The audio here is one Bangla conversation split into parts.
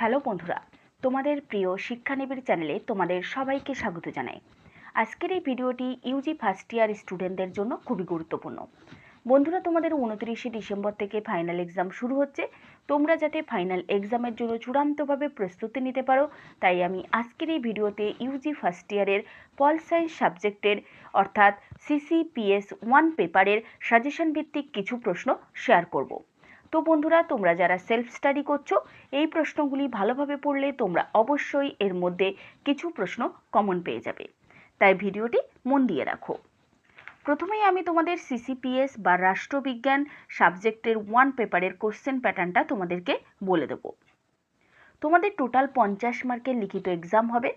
হ্যালো বন্ধুরা, তোমাদের প্রিয় শিক্ষানিবিড় চ্যানেলে তোমাদের সবাইকে স্বাগত জানাই। আজকের এই ভিডিওটি ইউজি ফার্স্ট ইয়ার স্টুডেন্টদের জন্য খুবই গুরুত্বপূর্ণ। বন্ধুরা, তোমাদের উনত্রিশে ডিসেম্বর থেকে ফাইনাল এক্সাম শুরু হচ্ছে। তোমরা যাতে ফাইনাল এক্সামের জন্য চূড়ান্তভাবে প্রস্তুতি নিতে পারো, তাই আমি আজকের এই ভিডিওতে ইউজি ফার্স্ট ইয়ারের পল সায়েন্স সাবজেক্টের, অর্থাৎ সিসিপিএস ওয়ান পেপারের সাজেশন ভিত্তিক কিছু প্রশ্ন শেয়ার করব। তো বন্ধুরা, তোমরা যারা সেলফ স্টাডি করছ, এই প্রশ্নগুলি ভালোভাবে পড়লে তোমরা অবশ্যই এর মধ্যে কিছু প্রশ্ন কমন পেয়ে যাবে। তাই ভিডিওটি মন দিয়ে রাখো। প্রথমেই আমি তোমাদের সিসিপিএস বা রাষ্ট্রবিজ্ঞান সাবজেক্টের ওয়ান পেপারের কোশ্চেন প্যাটার্নটা তোমাদেরকে বলে দেবো। তোমাদের টোটাল পঞ্চাশ মার্কের লিখিত এক্সাম হবে।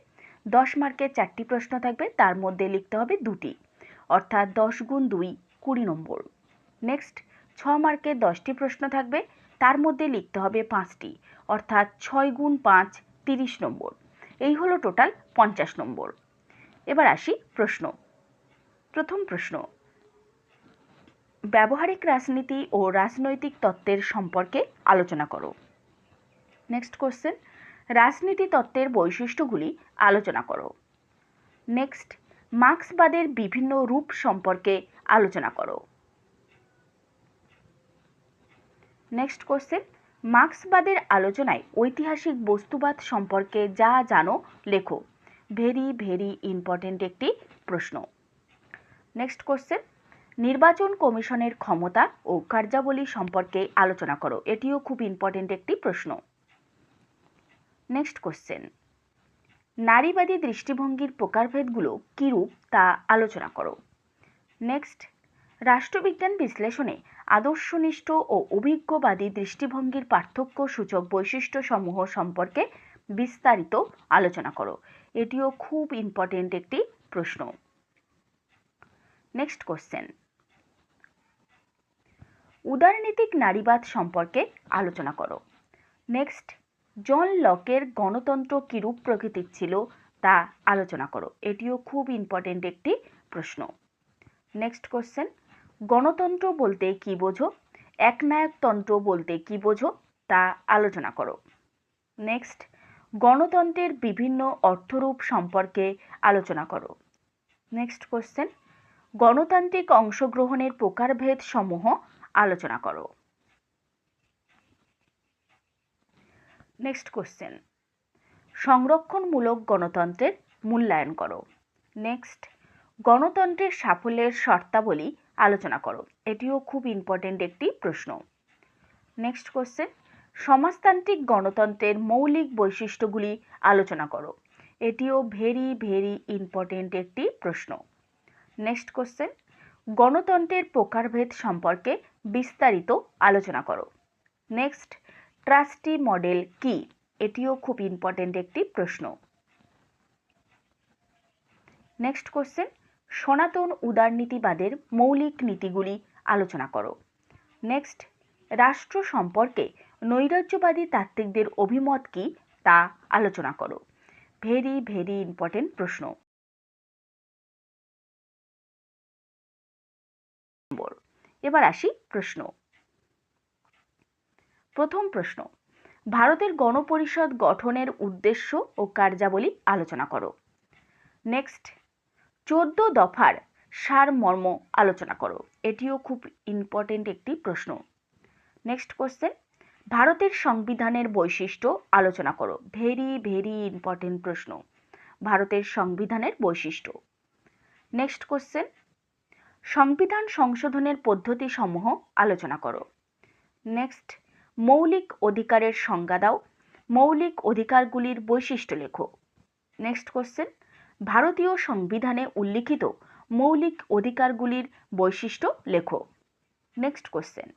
দশ মার্কের চারটি প্রশ্ন থাকবে, তার মধ্যে লিখতে হবে দুটি। অর্থাৎ দশ গুণ দুই, কুড়ি নম্বর। নেক্সট ছ মার্কের দশটি প্রশ্ন থাকবে। তার মধ্যে লিখতে হবে পাঁচটি, অর্থাৎ ছয় গুণ পাঁচ তিরিশ নম্বর। এই হলো টোটাল পঞ্চাশ নম্বর। এবার আসি প্রশ্ন। প্রথম প্রশ্ন, ব্যবহারিক রাজনীতি ও রাজনৈতিক তত্ত্বের সম্পর্কে আলোচনা করো। নেক্সট কোশ্চেন রাজনীতি তত্ত্বের বৈশিষ্ট্যগুলি আলোচনা করো। নেক্সট মার্ক্সবাদের বিভিন্ন রূপ সম্পর্কে আলোচনা করো। নেক্সট কোশ্চেন মার্ক্সবাদের আলোচনায় ঐতিহাসিক বস্তুবাদ সম্পর্কে যা জানো লেখো। ভেরি ভেরি ইম্পর্টেন্ট একটি প্রশ্ন। নেক্সট কোশ্চেন নির্বাচন কমিশনের ক্ষমতা ও কার্যাবলী সম্পর্কে আলোচনা করো। এটিও খুব ইম্পর্টেন্ট একটি প্রশ্ন। নেক্সট কোশ্চেন নারীবাদী দৃষ্টিভঙ্গির প্রকারভেদগুলো কীরূপ তা আলোচনা করো। নেক্সট রাষ্ট্রবিজ্ঞান বিশ্লেষণে আদর্শনিষ্ঠ ও অভিজ্ঞবাদী দৃষ্টিভঙ্গির পার্থক্য সূচক বৈশিষ্ট্যসমূহ সম্পর্কে বিস্তারিত আলোচনা করো। এটিও খুব ইম্পর্টেন্ট একটি প্রশ্ন। নেক্সট কোশ্চেন উদারনীতিক নারীবাদ সম্পর্কে আলোচনা করো। নেক্সট জন লকের গণতন্ত্র কিরূপ প্রকৃতির ছিল তা আলোচনা করো। এটিও খুব ইম্পর্টেন্ট একটি প্রশ্ন। নেক্সট কোশ্চেন গণতন্ত্র বলতে কি বোঝো? একনায়কতন্ত্র বলতে কি বোঝো? তা আলোচনা করো। নেক্সট গণতন্ত্রের বিভিন্ন অর্থরূপ সম্পর্কে আলোচনা করো। নেক্সট কোশ্চেন গণতান্ত্রিক অংশগ্রহণের প্রকারভেদ সমূহ আলোচনা করো। নেক্সট কোশ্চেন সংরক্ষণমূলক গণতন্ত্রের মূল্যায়ন করো। নেক্সট গণতন্ত্রের সাফল্যের শর্তাবলী আলোচনা করো। এটিও খুব ইম্পর্টেন্ট একটি প্রশ্ন। নেক্সট কোশ্চেন সমাজতান্ত্রিক গণতন্ত্রের মৌলিক বৈশিষ্ট্যগুলি আলোচনা করো। এটিও ভেরি ভেরি ইম্পর্টেন্ট একটি প্রশ্ন। নেক্সট কোশ্চেন গণতন্ত্রের প্রকারভেদ সম্পর্কে বিস্তারিত আলোচনা করো। নেক্সট ট্রাস্টি মডেল কি? এটিও খুব ইম্পর্টেন্ট একটি প্রশ্ন। নেক্সট কোশ্চেন সনাতন উদারনীতিবাদের মৌলিক নীতিগুলি আলোচনা করো। নেক্সট রাষ্ট্র সম্পর্কে নৈরাজ্যবাদী তাত্ত্বিকদের অভিমত কি তা আলোচনা করো। ভেরি ভেরি ইম্পর্টেন্ট প্রশ্ন। এবার আসি প্রশ্ন। প্রথম প্রশ্ন, ভারতের গণপরিষদ গঠনের উদ্দেশ্য ও কার্যাবলী আলোচনা করো। নেক্সট চোদ্দ দফার সারমর্ম আলোচনা করো। এটিও খুব ইম্পর্টেন্ট একটি প্রশ্ন। নেক্সট কোশ্চেন ভারতের সংবিধানের বৈশিষ্ট্য আলোচনা করো। ভেরি ভেরি ইম্পর্টেন্ট প্রশ্ন। ভারতের সংবিধানের বৈশিষ্ট্য। নেক্সট কোশ্চেন সংবিধান সংশোধনের পদ্ধতি সমূহ আলোচনা করো। নেক্সট মৌলিক অধিকারের সংজ্ঞা দাও। মৌলিক অধিকারগুলির বৈশিষ্ট্য লেখো। নেক্সট কোশ্চেন ভারতীয় সংবিধানে উল্লিখিত মৌলিক অধিকারগুলির বৈশিষ্ট্য লেখো। নেক্সট কোশ্চেন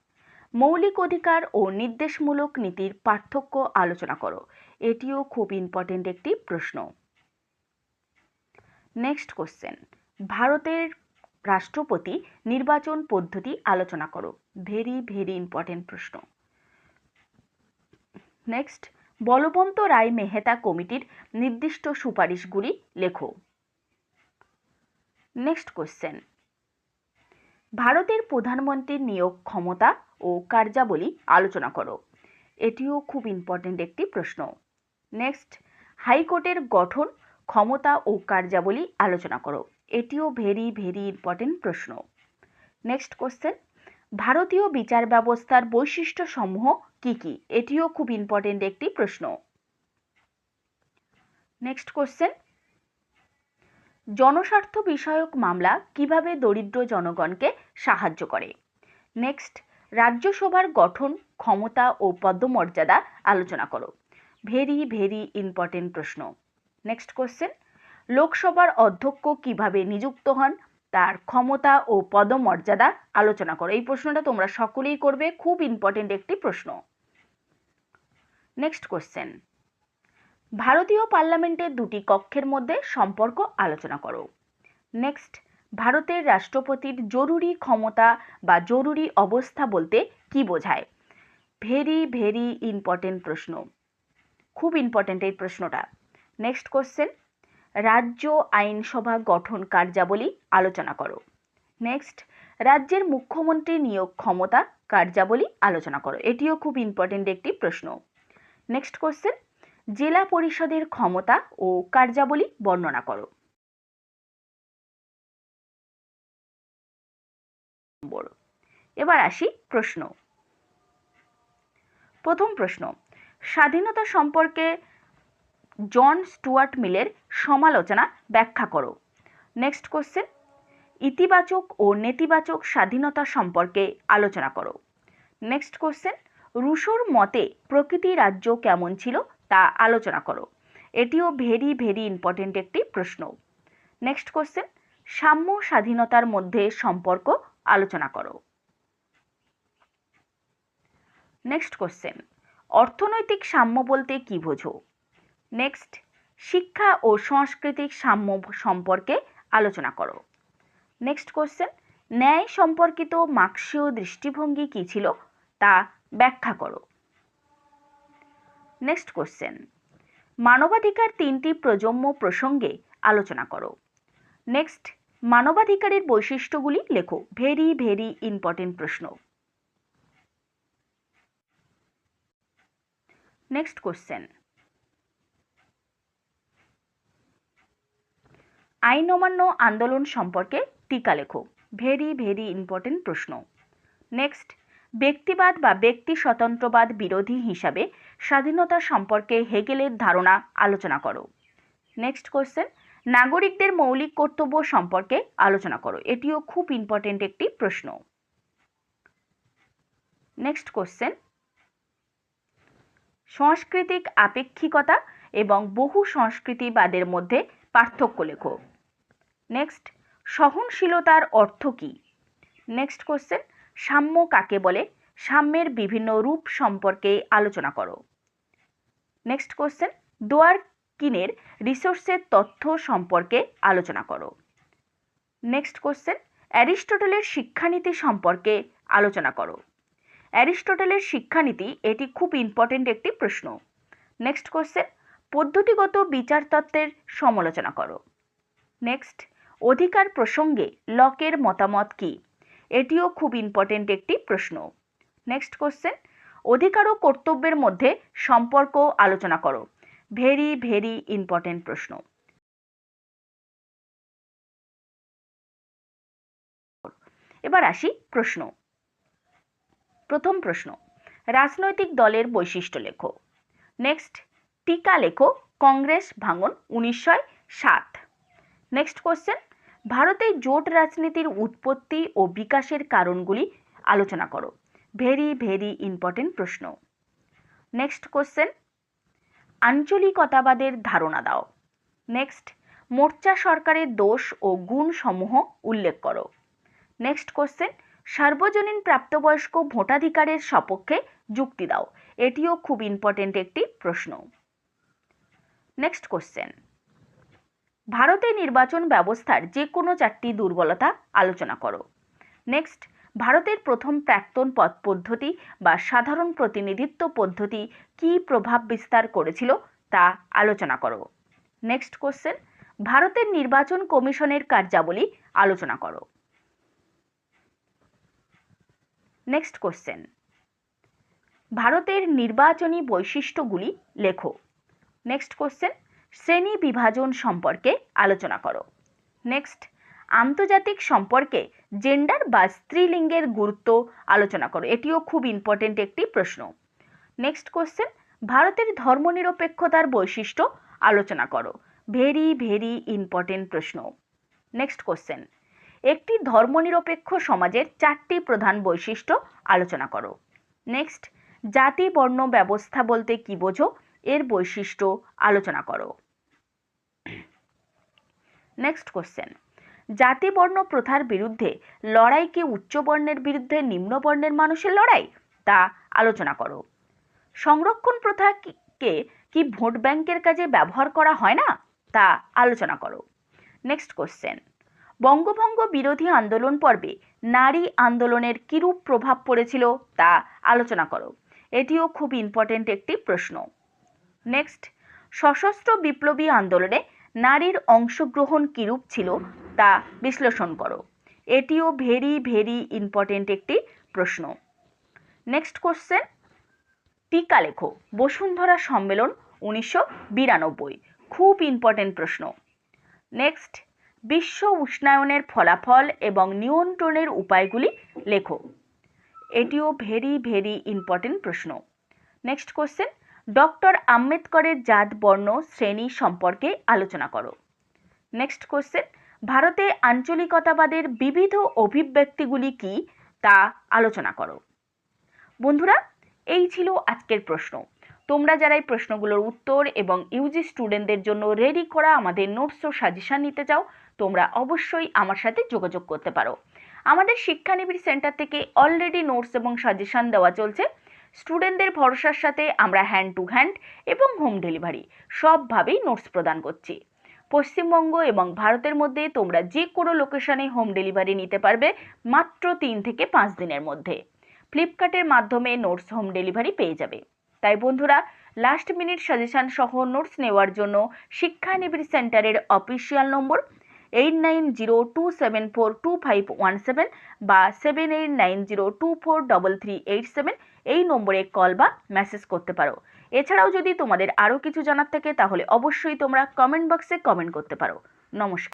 মৌলিক অধিকার ও নির্দেশমূলক নীতির পার্থক্য আলোচনা করো। এটিও খুব ইম্পর্টেন্ট একটি প্রশ্ন। নেক্সট কোশ্চেন ভারতের রাষ্ট্রপতি নির্বাচন পদ্ধতি আলোচনা করো। ভেরি ভেরি ইম্পর্টেন্ট প্রশ্ন। নেক্সট বলবন্ত রায় মেহতা কমিটির নির্দিষ্ট সুপারিশগুলি লেখো। Next question. ভারতের প্রধানমন্ত্রীর নিয়োগ ক্ষমতা ও কার্যাবলী আলোচনা করো। এটিও খুব ইম্পর্টেন্ট একটি প্রশ্ন। নেক্সট, হাইকোর্টের গঠন, ক্ষমতা ও কার্যাবলী আলোচনা করো। এটিও ভেরি ভেরি ইম্পর্টেন্ট প্রশ্ন। Next question. ভারতীয় বিচার ব্যবস্থার বৈশিষ্ট্যসমূহ কি কি? এটিও খুব ইম্পর্টেন্ট একটি প্রশ্ন। নেক্সট কোশ্চেন জনস্বার্থ বিষয়ক মামলা কীভাবে দরিদ্র জনগণকে সাহায্য করে? নেক্সট রাজ্যসভার গঠন, ক্ষমতা ও পদমর্যাদা আলোচনা করো। ভেরি ভেরি ইম্পর্টেন্ট প্রশ্ন। নেক্সট কোশ্চেন লোকসভার অধ্যক্ষ কীভাবে নিযুক্ত হন? তার ক্ষমতা ও পদমর্যাদা আলোচনা করো। এই প্রশ্নটা তোমরা সকলেই করবে। খুব ইম্পর্টেন্ট একটি প্রশ্ন। নেক্সট কোশ্চেন ভারতীয় পার্লামেন্টের দুটি কক্ষের মধ্যে সম্পর্ক আলোচনা করো। নেক্সট ভারতের রাষ্ট্রপতির জরুরি ক্ষমতা বা জরুরি অবস্থা বলতে কি বোঝায়? ভেরি ভেরি ইম্পর্টেন্ট প্রশ্ন। খুব ইম্পর্টেন্ট এই প্রশ্নটা। নেক্সট কোশ্চেন রাজ্য আইনসভা গঠন কার্যাবলী আলোচনা করো। নেক্সট রাজ্যের মুখ্যমন্ত্রী নিয়োগ ক্ষমতা কার্যাবলী আলোচনা করো। এটিও খুব ইম্পর্টেন্ট একটি প্রশ্ন। নেক্সট কোশ্চেন জেলা পরিষদের ক্ষমতা ও কার্যাবলী বর্ণনা করো। এবার আসি প্রশ্ন। প্রথম প্রশ্ন। স্বাধীনতা সম্পর্কে জন স্টুয়ার্ট মিলের সমালোচনা ব্যাখ্যা করো। নেক্সট কোশ্চেন ইতিবাচক ও নেতিবাচক স্বাধীনতা সম্পর্কে আলোচনা করো। নেক্সট কোশ্চেন রুশোর মতে প্রকৃতি রাজ্য কেমন ছিল তা আলোচনা করো। এটিও ভেরি ভেরি ইম্পর্টেন্ট একটি প্রশ্ন। নেক্সট কোশ্চেন সাম্য স্বাধীনতার মধ্যে সম্পর্ক আলোচনা করো। নেক্সট কোশ্চেন অর্থনৈতিক সাম্য বলতে কি বোঝো? নেক্সট শিক্ষা ও সাংস্কৃতিক সাম্য সম্পর্কে আলোচনা করো। নেক্সট কোশ্চেন ন্যায় সম্পর্কিত মার্ক্সীয় দৃষ্টিভঙ্গি কী ছিল? তা ব্যাখ্যা করো। নেক্সট কোশ্চেন মানবাধিকার তিনটি প্রজন্ম প্রসঙ্গে আলোচনা করো। নেক্সট মানবাধিকারের বৈশিষ্ট্যগুলি লেখো। ভেরি ভেরি ইম্পর্টেন্ট প্রশ্ন। নেক্সট কোশ্চেন আইন অমান্য আন্দোলন সম্পর্কে টিকা লেখো। ভেরি ভেরি ইম্পর্টেন্ট প্রশ্ন। নেক্সট ব্যক্তিবাদ বা ব্যক্তি স্বতন্ত্রবাদ বিরোধী হিসাবে স্বাধীনতা সম্পর্কে হেগেলের ধারণা আলোচনা করো। নেক্সট কোশ্চেন নাগরিকদের মৌলিক কর্তব্য সম্পর্কে আলোচনা করো। এটিও খুব ইম্পর্টেন্ট একটি প্রশ্ন। নেক্সট কোশ্চেন সাংস্কৃতিক আপেক্ষিকতা এবং বহু সংস্কৃতিবাদের মধ্যে পার্থক্য লেখো। নেক্সট সহনশীলতার অর্থ কী? নেক্সট কোশ্চেন সাম্য কাকে বলে? সাম্যের বিভিন্ন রূপ সম্পর্কে আলোচনা করো। নেক্সট কোশ্চেন দোয়ার কিনের রিসোর্সের তথ্য সম্পর্কে আলোচনা করো। নেক্সট কোশ্চেন অ্যারিস্টোটলের শিক্ষানীতি সম্পর্কে আলোচনা করো। অ্যারিস্টোটলের শিক্ষানীতি, এটি খুব ইম্পর্টেন্ট একটি প্রশ্ন। নেক্সট কোশ্চেন পদ্ধতিগত বিচার তত্ত্বের সমালোচনা করো। নেক্সট অধিকার প্রসঙ্গে লকের মতামত কী? এটিও খুব ইম্পর্টেন্ট একটি প্রশ্ন। নেক্সট কোশ্চেন অধিকার ও কর্তব্যের মধ্যে সম্পর্ক আলোচনা করো। ভেরি ভেরি ইম্পর্টেন্ট প্রশ্ন। এবার আসি প্রশ্ন। প্রথম প্রশ্ন, রাজনৈতিক দলের বৈশিষ্ট্য লেখো। নেক্সট টিকা লেখো কংগ্রেস ভাঙন উনিশশো সাত। নেক্সট কোশ্চেন ভারতে জোট রাজনীতির উৎপত্তি ও বিকাশের কারণগুলি আলোচনা করো। ভেরি ভেরি ইম্পর্টেন্ট প্রশ্ন। নেক্সট কোশ্চেন আঞ্চলিকতাবাদের ধারণা দাও। নেক্সট মোর্চা সরকারের দোষ ও গুণ সমূহ উল্লেখ করো। নেক্সট কোশ্চেন সার্বজনীন প্রাপ্তবয়স্ক ভোটাধিকারের সপক্ষে যুক্তি দাও। এটিও খুব ইম্পর্টেন্ট একটি প্রশ্ন। নেক্সট কোশ্চেন ভারতের নির্বাচন ব্যবস্থার যে কোনো চারটি দুর্বলতা আলোচনা করো। নেক্সট ভারতের প্রথম প্রাক্তন পদ পদ্ধতি বা সাধারণ প্রতিনিধিত্ব পদ্ধতি কী প্রভাব বিস্তার করেছিল তা আলোচনা করো। নেক্সট কোশ্চেন ভারতের নির্বাচন কমিশনের কার্যাবলী আলোচনা করো। নেক্সট কোশ্চেন ভারতের নির্বাচনী বৈশিষ্ট্যগুলি লেখো। নেক্সট কোশ্চেন শ্রেণি বিভাজন সম্পর্কে আলোচনা করো। নেক্সট আন্তর্জাতিক সম্পর্কে জেন্ডার বা স্ত্রীলিঙ্গের গুরুত্ব আলোচনা করো। এটিও খুব ইম্পর্টেন্ট একটি প্রশ্ন। নেক্সট কোশ্চেন ভারতের ধর্মনিরপেক্ষতার বৈশিষ্ট্য আলোচনা করো। ভেরি ভেরি ইম্পর্টেন্ট প্রশ্ন। নেক্সট কোশ্চেন একটি ধর্মনিরপেক্ষ সমাজের চারটি প্রধান বৈশিষ্ট্য আলোচনা করো। নেক্সট জাতি, বর্ণ, ব্যবস্থা বলতে কি বোঝো? এর বৈশিষ্ট্য আলোচনা করো। নেক্সট কোশ্চেন জাতি বর্ণ প্রথার বিরুদ্ধে লড়াই কি উচ্চ বর্ণের বিরুদ্ধে নিম্ন বর্ণের মানুষের লড়াই? তা আলোচনা করো। সংরক্ষণ প্রথা কি- কে, কি ভোট ব্যাংকের কাজে ব্যবহার করা হয় না? তা আলোচনা করো। নেক্সট কোশ্চেন বঙ্গভঙ্গ বিরোধী আন্দোলন পর্বে নারী আন্দোলনের কিরূপ প্রভাব পড়েছিল? তা আলোচনা করো। এটিও খুব ইম্পর্টেন্ট একটি প্রশ্ন। নেক্সট সশস্ত্র বিপ্লবী আন্দোলনে নারীর অংশগ্রহণ কিরূপ ছিল তা বিশ্লেষণ করো। এটিও ভেরি ভেরি ইম্পর্টেন্ট একটি প্রশ্ন। নেক্সট কোশ্চেন টিকা লেখো। বসুন্ধরা সম্মেলন উনিশশো বিরানব্বই, খুব ইম্পর্টেন্ট প্রশ্ন। নেক্সট বিশ্ব উষ্ণায়নের ফলাফল এবং নিয়ন্ত্রণের উপায়গুলি লেখো। এটিও ভেরি ভেরি ইম্পর্টেন্ট প্রশ্ন। নেক্সট কোশ্চেন ডক্টর আম্বেদকরের জাত, বর্ণ, শ্রেণি সম্পর্কে আলোচনা করো। নেক্সট কোশ্চেন ভারতে আঞ্চলিকতাবাদের বিবিধ অভিব্যক্তিগুলি কি তা আলোচনা করো। বন্ধুরা, এই ছিল আজকের প্রশ্ন। তোমরা যারা এই প্রশ্নগুলোর উত্তর এবং ইউজি স্টুডেন্টদের জন্য রেডি করা আমাদের নোটস ও সাজেশন নিতে চাও, তোমরা অবশ্যই আমার সাথে যোগাযোগ করতে পারো। আমাদের শিক্ষানিবিড় সেন্টার থেকে অলরেডি নোটস এবং সাজেশন দেওয়া চলছে। স্টুডেন্টদের ভরসার সাথে আমরা হ্যান্ড টু হ্যান্ড এবং হোম ডেলিভারি সবভাবেই নোটস প্রদান করছি। পশ্চিমবঙ্গ এবং ভারতের মধ্যে তোমরা যে কোনো লোকেশনে হোম ডেলিভারি নিতে পারবে মাত্র তিন থেকে পাঁচ দিনের মধ্যে। ফ্লিপকার্টের মাধ্যমে নোটস হোম ডেলিভারি পেয়ে যাবে। তাই বন্ধুরা লাস্ট মিনিট সাজেশন সহ নোটস নেওয়ার জন্য শিক্ষা নিবিড় সেন্টারের official number eight nine zero two seven four two five one seven বা seven eight nine zero two four double three eight seven এই নম্বরে কল বা মেসেজ করতে পারো। এছাড়াও যদি তোমাদের আরও কিছু জানার থাকে, তাহলে অবশ্যই তোমরা কমেন্ট বক্সে কমেন্ট করতে পারো। নমস্কার।